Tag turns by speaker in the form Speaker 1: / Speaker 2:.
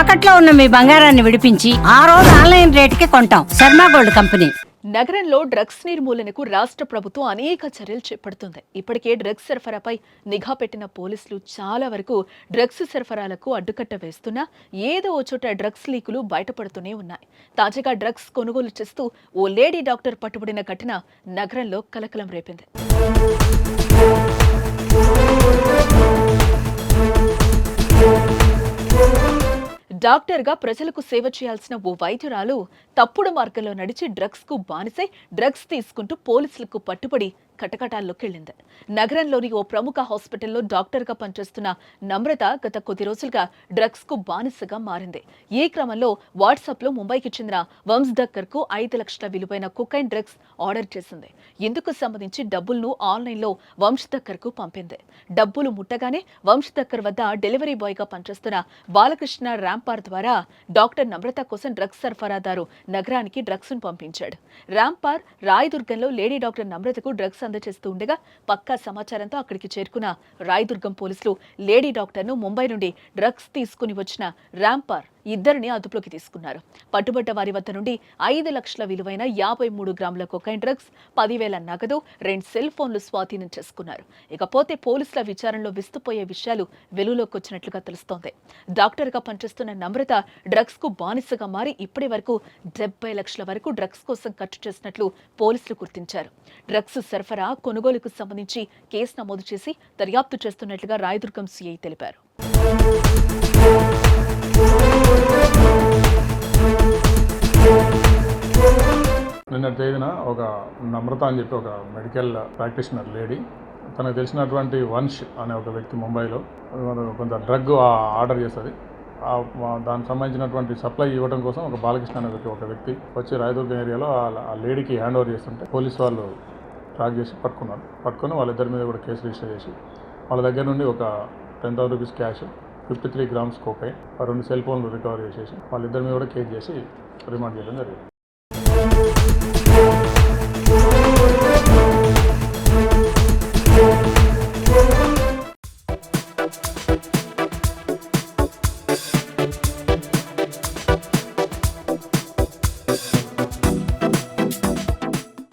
Speaker 1: తాకట్లో ఉన్న మీ బంగారాన్ని విడిపించి ఆ రోజు ఆన్లైన్ రేటుకి కొంటాం. Sharma gold company.
Speaker 2: నగరంలో డ్రగ్స్ నిర్మూలనకు రాష్ట్ర ప్రభుత్వం అనేక చర్యలు చేపడుతుంది. ఇప్పటికే డ్రగ్స్ సరఫరాపై నిఘా పెట్టిన పోలీసులు చాలా వరకు డ్రగ్స్ సరఫరాలకు అడ్డుకట్ట వేస్తున్నా ఏదో ఓ చోట డ్రగ్స్ లీకులు బయటపడుతూనే ఉన్నాయి. తాజాగా డ్రగ్స్ కొనుగోలు చేస్తూ ఓ లేడీ డాక్టర్ పట్టుబడిన ఘటన నగరంలో కలకలం రేపింది. డాక్టర్గా ప్రజలకు సేవ చేయాల్సిన ఓ వైద్యురాలు తప్పుడు మార్గంలో నడిచి డ్రగ్స్కు బానిసై డ్రగ్స్ తీసుకుంటూ పోలీసులకు పట్టుబడి కటకటాల్లోకి వెళ్ళింది నగరంలోని ఓ ప్రముఖ హాస్పిటల్లో డాక్టర్గా పనిచేస్తున్న నమ్రత గత కొద్ది రోజులుగా డ్రగ్స్కు బానిసగా మారింది. ఈ క్రమంలో వాట్సాప్లో ముంబైకి చెందిన వంశ్కు ఐదు లక్షల విలువైన కుకైన్ డ్రగ్స్ ఆర్డర్ చేసింది. ఇందుకు సంబంధించి డబ్బులను ఆన్లైన్లో వంశ్కు పంపింది. డబ్బులు ముట్టగానే వంశ్ దక్కర్ వద్ద డెలివరీ బాయ్గా పనిచేస్తున్న బాలకృష్ణ ర్యాంపార్ ద్వారా డాక్టర్ నమ్రత కోసం డ్రగ్స్ సరఫరాదారు నగరానికి డ్రగ్స్ను పంపించాడు. ర్యాంపార్ రాయదుర్గంలో లేడీ డాక్టర్ నమ్రతకు డ్రగ్స్ అందజేస్తూ ఉండగా పక్కా సమాచారంతో అక్కడికి చేరుకున్న రాయదుర్గం పోలీసులు లేడీ డాక్టర్ను ముంబై నుండి డ్రగ్స్ తీసుకుని వచ్చిన ర్యాంపార్ ఇద్దరిని అదుపులోకి తీసుకున్నారు. పట్టుబడ్డ వారి వద్ద నుండి ఐదు లక్షల విలువైన యాభై మూడు గ్రాముల కొకైన్ డ్రగ్స్ పదివేల నగదు రెండు సెల్ ఫోన్లు స్వాధీనం చేసుకున్నారు. ఇకపోతే పోలీసుల విచారణలో విస్తుపోయే విషయాలు వెలుగులోకి వచ్చినట్లుగా తెలుస్తోంది. డాక్టర్గా పనిచేస్తున్న నమ్రత డ్రగ్స్కు బానిసగా మారి ఇప్పటి వరకు డెబ్బై లక్షల వరకు డ్రగ్స్ కోసం ఖర్చు చేసినట్లు పోలీసులు గుర్తించారు. డ్రగ్స్ సరఫరా కొనుగోలుకు సంబంధించి కేసు నమోదు చేసి దర్యాప్తు చేస్తున్నట్లుగా రాయదుర్గం సిఐ తెలిపారు.
Speaker 3: నిన్న తేదీన ఒక నమ్రత అని చెప్పి ఒక మెడికల్ ప్రాక్టీషనర్ లేడీ తనకు తెలిసినటువంటి వంశ్ అనే ఒక వ్యక్తి ముంబైలో కొంత డ్రగ్ ఆర్డర్ చేస్తుంది. దానికి సంబంధించినటువంటి సప్లై ఇవ్వడం కోసం ఒక బాలకృష్ణ అనే ఒక వ్యక్తి వచ్చి రాయదుర్గం ఏరియాలో ఆ- ఆ లేడీకి హ్యాండ్ ఓవర్ చేస్తుంటే పోలీస్ వాళ్ళు ట్రాక్ చేసి పట్టుకున్నారు పట్టుకొని వాళ్ళిద్దరి మీద కూడా కేసు రిజిస్టర్ చేసి వాళ్ళ దగ్గర నుండి ఒక ten thousand rupees cash fifty three grams కోకై రెండు సెల్ ఫోన్లు రికవర్ చేసేసి వాళ్ళిద్దరి మీద కూడా కేసు చేసి రిమాండ్ చేయడం జరిగింది.